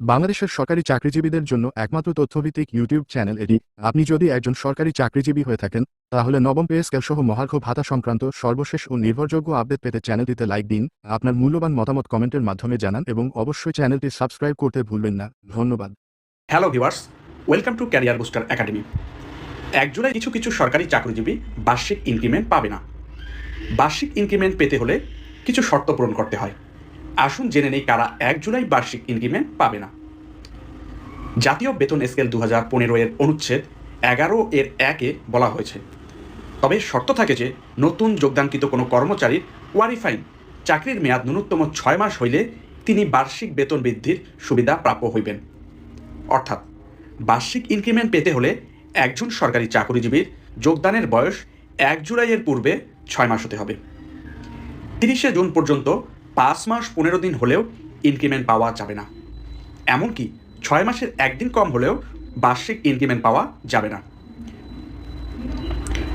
বাংলাদেশের সরকারি চাকরিজীবীদের জন্য একমাত্র তথ্যভিত্তিক ইউটিউব চ্যানেল এটি। আপনি যদি একজন সরকারি চাকরিজীবী হয়ে থাকেন, তাহলে নবম পে স্কেল সহ মহার্ঘ ভাতা সংক্রান্ত সর্বশেষ ও নির্ভরযোগ্য আপডেট পেতে চ্যানেলটিতে লাইক দিন, আপনার মূল্যবান মতামত কমেন্টের মাধ্যমে জানান এবং অবশ্যই চ্যানেলটি সাবস্ক্রাইব করতে ভুলবেন না। ধন্যবাদ। Hello viewers, welcome to career booster academy. এক জুলাই কিছু কিছু সরকারি চাকরিজীবী বার্ষিক ইনক্রিমেন্ট পাবে না। বার্ষিক ইনক্রিমেন্ট পেতে হলে কিছু শর্ত পূরণ করতে হয়। আসুন জেনে নেই কারা এক জুলাই বার্ষিক ইনক্রিমেন্ট পাবে না। জাতীয় বেতন স্কেল দু হাজার পনেরো এর অনুচ্ছেদ এগারো এর একে বলা হয়েছে। তবে শর্ত থাকে যে নতুন যোগদানকৃত কোনো কর্মচারীর কোয়ালিফাইং চাকরির মেয়াদ ন্যূনতম ছয় মাস হইলে তিনি বার্ষিক বেতন বৃদ্ধির সুবিধা প্রাপ্য হইবেন। অর্থাৎ বার্ষিক ইনক্রিমেন্ট পেতে হলে একজন সরকারি চাকরিজীবীর যোগদানের বয়স এক জুলাইয়ের পূর্বে ছয় মাস হতে হবে। তিরিশে জুন পর্যন্ত পাঁচ মাস পনেরো দিন হলেও ইনক্রিমেন্ট পাওয়া যাবে না। এমনকি ছয় মাসের একদিন কম হলেও বার্ষিক ইনক্রিমেন্ট পাওয়া যাবে না।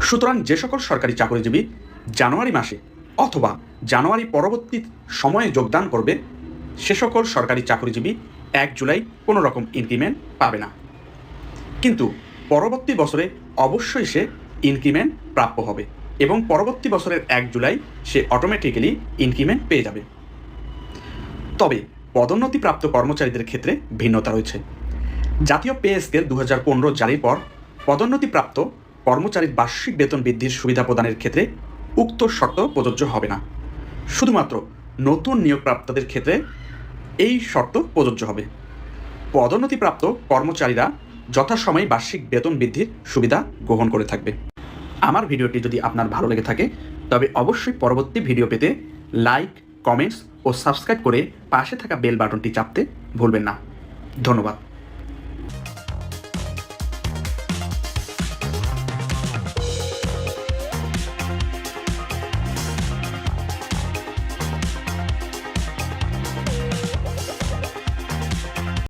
সুতরাং যে সকল সরকারি চাকরিজীবী জানুয়ারি মাসে অথবা জানুয়ারি পরবর্তী সময়ে যোগদান করবে, সে সকল সরকারি চাকরিজীবী এক জুলাই কোনো রকম ইনক্রিমেন্ট পাবে না। কিন্তু পরবর্তী বছরে অবশ্যই সে ইনক্রিমেন্ট প্রাপ্য হবে এবং পরবর্তী বছরের এক জুলাই সে অটোমেটিক্যালি ইনক্রিমেন্ট পেয়ে যাবে। তবে পদোন্নতিপ্রাপ্ত কর্মচারীদের ক্ষেত্রে ভিন্নতা রয়েছে। জাতীয় পে স্কেল দু হাজার পনেরো জারির পর পদোন্নতিপ্রাপ্ত কর্মচারীর বার্ষিক বেতন বৃদ্ধির সুবিধা প্রদানের ক্ষেত্রে উক্ত শর্ত প্রযোজ্য হবে না। শুধুমাত্র নতুন নিয়োগপ্রাপ্তদের ক্ষেত্রে এই শর্ত প্রযোজ্য হবে। পদোন্নতিপ্রাপ্ত কর্মচারীরা যথাসময়ে বার্ষিক বেতন বৃদ্ধির সুবিধা গ্রহণ করে থাকবে। আমার ভিডিওটি যদি আপনার ভালো লেগে থাকে, তবে অবশ্যই পরবর্তী ভিডিও পেতে লাইক, কমেন্টস ও সাবস্ক্রাইব করে পাশে থাকা বেল বাটনটি চাপতে ভুলবেন না। ধন্যবাদ।